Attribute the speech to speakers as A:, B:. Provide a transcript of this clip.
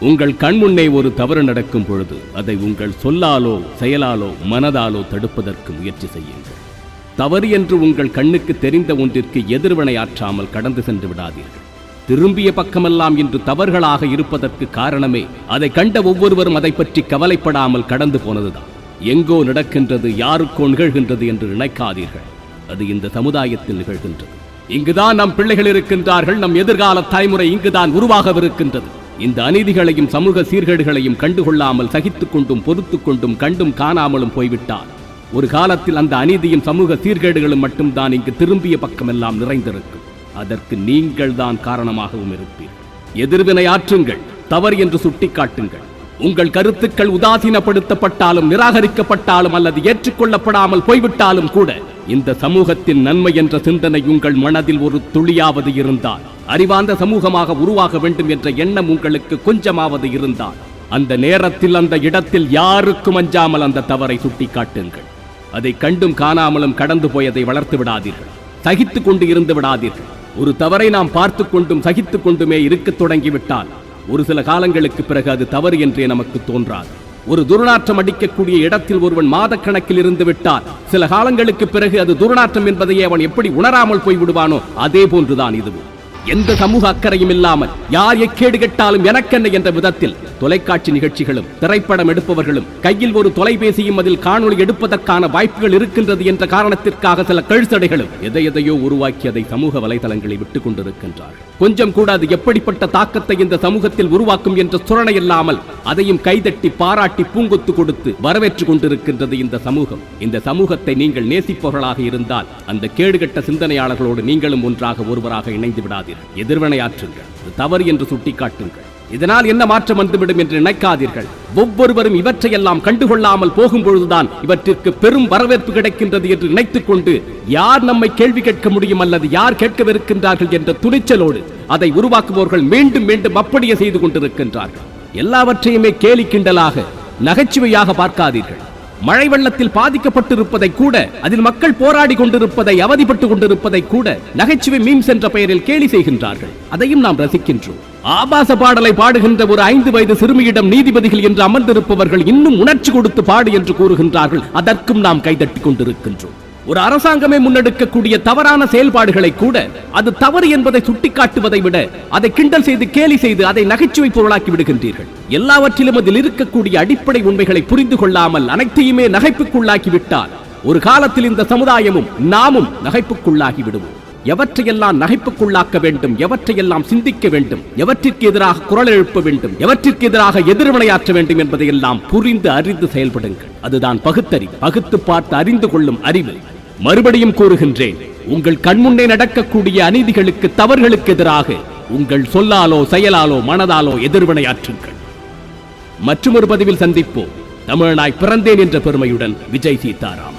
A: உங்கள் கண்முன்னே ஒரு தவறு நடக்கும் பொழுது அதை உங்கள் சொல்லாலோ செயலாலோ மனதாலோ தடுப்பதற்கு முயற்சி செய்யுங்கள். தவறு என்று உங்கள் கண்ணுக்கு தெரிந்த ஒன்றிற்கு எதிர்வினை ஆற்றாமல் கடந்து சென்று விடாதீர்கள். திரும்பிய பக்கமெல்லாம் இன்று தவறுகளாக இருப்பதற்கு காரணமே அதை கண்ட ஒவ்வொருவரும் அதை பற்றி கவலைப்படாமல் கடந்து போனதுதான். எங்கோ நடக்கின்றது யாருக்கோ நிகழ்கின்றது என்று நினைக்காதீர்கள். அது இந்த சமுதாயத்தில் நிகழ்கின்றது. இங்குதான் நம் பிள்ளைகள் இருக்கின்றார்கள் நம் எதிர்கால தலைமுறை இங்குதான் உருவாகவிருக்கின்றது. இந்த அநீதிகளையும் சமூக சீர்கேடுகளையும் கண்டுகொள்ளாமல் சகித்துக் கொண்டும் பொறுத்து கொண்டும் கண்டும் காணாமலும் போய்விட்டால் ஒரு காலத்தில் அந்த அநீதியும் சமூக சீர்கேடுகளும் மட்டும்தான் இங்கு திரும்பிய பக்கமெல்லாம் நிறைந்திருக்கும். அதற்கு நீங்கள் தான் காரணமாகவும் இருப்பீர்கள். எதிர்வினை ஆற்றுங்கள் தவறு என்று சுட்டிக்காட்டுங்கள். உங்கள் கருத்துக்கள் உதாசீனப்படுத்தப்பட்டாலும் நிராகரிக்கப்பட்டாலும் அல்லது ஏற்றுக்கொள்ளப்படாமல் போய்விட்டாலும் கூட இந்த சமூகத்தின் நன்மை என்ற சிந்தனை உங்கள் மனதில் ஒரு துளியாவது இருந்தால் அறிவார்ந்த சமூகமாக உருவாக வேண்டும் என்ற எண்ணம் உங்களுக்கு கொஞ்சமாவது இருந்தால் அந்த நேரத்தில் அந்த இடத்தில் யாருக்கும் அஞ்சாமல் அந்த தவறை சுட்டிக்காட்டுங்கள். அதை கண்டும் காணாமலும் கடந்து போயதை வளர்த்து விடாதீர்கள். சகித்துக் கொண்டு இருந்து விடாதீர்கள். ஒரு தவறை நாம் பார்த்து கொண்டும் சகித்துக் கொண்டுமே இருக்கத் தொடங்கிவிட்டால் ஒரு சில காலங்களுக்கு பிறகு அது தவறு என்றே நமக்கு தோன்றாது. ஒரு துர்நாற்றம் அடிக்கக்கூடிய இடத்தில் ஒருவன் மாதக்கணக்கில் இருந்து விட்டால் சில காலங்களுக்கு பிறகு அது துர்நாற்றம் என்பதையே அவன் எப்படி உணராமல் போய் விடுவானோ அதே போன்றுதான் இதுவும். எந்த சமூக அக்கறையும் இல்லாமல் யார் எக்கேடு கெட்டாலும் எனக்கென்ன என்ற விதத்தில் தொலைக்காட்சி நிகழ்ச்சிகளும் திரைப்படம் எடுப்பவர்களும் கையில் ஒரு தொலைபேசியும் அதில் காணொளி எடுப்பதற்கான வாய்ப்புகள் இருக்கின்றது என்ற காரணத்திற்காக சில கழுசடைகளும் எதை எதையோ உருவாக்கி அதை சமூக வலைதளங்களில் விட்டுக் கொண்டிருக்கின்றார் கொஞ்சம் கூட அது எப்படிப்பட்ட தாக்கத்தை இந்த சமூகத்தில் உருவாக்கும் என்ற சுரணை இல்லாமல் அதையும் கைதட்டி பாராட்டி பூங்கொத்து கொடுத்து வரவேற்றுக் கொண்டிருக்கின்றது இந்த சமூகம். இந்த சமூகத்தை நீங்கள் நேசிப்பவர்களாக இருந்தால் அந்த கேடுகட்ட சிந்தனையாளர்களோடு நீங்களும் ஒன்றாக ஒருவராக இணைந்து விடாதீர்கள். எதிர்வினையாற்றுங்கள் தவறு என்று சுட்டிக்காட்டுங்கள். இதனால் என்ன மாற்றம் வந்துவிடும் என்று நினைக்காதீர்கள். ஒவ்வொருவரும் இவற்றையெல்லாம் கண்டுகொள்ளாமல் போகும்பொழுதுதான் இவற்றிற்கு பெரும் வரவேற்பு கிடைக்கின்றது என்று நினைத்துக் கொண்டு யார் நம்மை கேள்வி கேட்க முடியும் அல்லது யார் கேட்கவிருக்கின்றார்கள் என்ற துணிச்சலோடு அதை உருவாக்குபவர்கள் மீண்டும் மீண்டும் அப்படியே செய்து கொண்டிருக்கின்றார்கள். எல்லாவற்றையுமே கேலி கிண்டலாக நகைச்சுவையாக பார்க்காதீர்கள். மழை வெள்ளத்தில் பாதிக்கப்பட்டிருப்பதை கூட அதில் மக்கள் போராடி கொண்டிருப்பதை அவதிப்பட்டு கொண்டிருப்பதை கூட நகைச்சுவை மீம்ஸ் என்ற பெயரில் கேலி செய்கின்றார்கள். அதையும் நாம் ரசிக்கின்றோம். ஆபாச பாடலை பாடுகின்ற ஒரு ஐந்து வயது சிறுமியிடம் நீதிபதிகள் என்று அமர்ந்திருப்பவர்கள் இன்னும் உணர்ச்சி கொடுத்து பாடு என்று கூறுகின்றார்கள். அதற்கும் நாம் கைதட்டி கொண்டிருக்கின்றோம். ஒரு அரசாங்கமே முன்னெடுக்கக்கூடிய தவறான செயல்பாடுகளை கூட அது தவறு என்பதை சுட்டிக்காட்டுவதை விட அதை கிண்டல் செய்து கேலி செய்து அதை நகைச்சுவை பொருளாக்கி விடுகின்றீர்கள். எல்லாவற்றிலும் அதில் இருக்கக்கூடிய அடிப்படை உண்மைகளை புரிந்து கொள்ளாமல் அனைத்தையுமே நகைப்புக்குள்ளாக்கி விட்டால் ஒரு காலத்தில் இந்த சமுதாயமும் நாமும் நகைப்புக்குள்ளாகி விடுவோம். எவற்றையெல்லாம் நகைப்புக்குள்ளாக்க வேண்டும் எவற்றையெல்லாம் சிந்திக்க வேண்டும் எவற்றிற்கு எதிராக குரல் எழுப்ப வேண்டும் எவற்றிற்கு எதிராக எதிர்வினையாற்ற வேண்டும் என்பதையெல்லாம் புரிந்து அறிந்து செயல்படுங்கள். அதுதான் பகுத்தறிவு பகுத்து பார்த்து அறிந்து கொள்ளும் அறிவு. மறுபடியும் கூறுகின்றேன் உங்கள் கண்முன்னே நடக்கக்கூடிய அநீதிகளுக்கு தவறுகளுக்கு எதிராக உங்கள் சொல்லாலோ செயலாலோ மனதாலோ எதிர்வினையாற்றுங்கள் மற்றொரு பதிவில் சந்திப்போம். தமிழனாய் பிறந்தேன் என்ற பெருமையுடன் விஜய் சீதாராம்.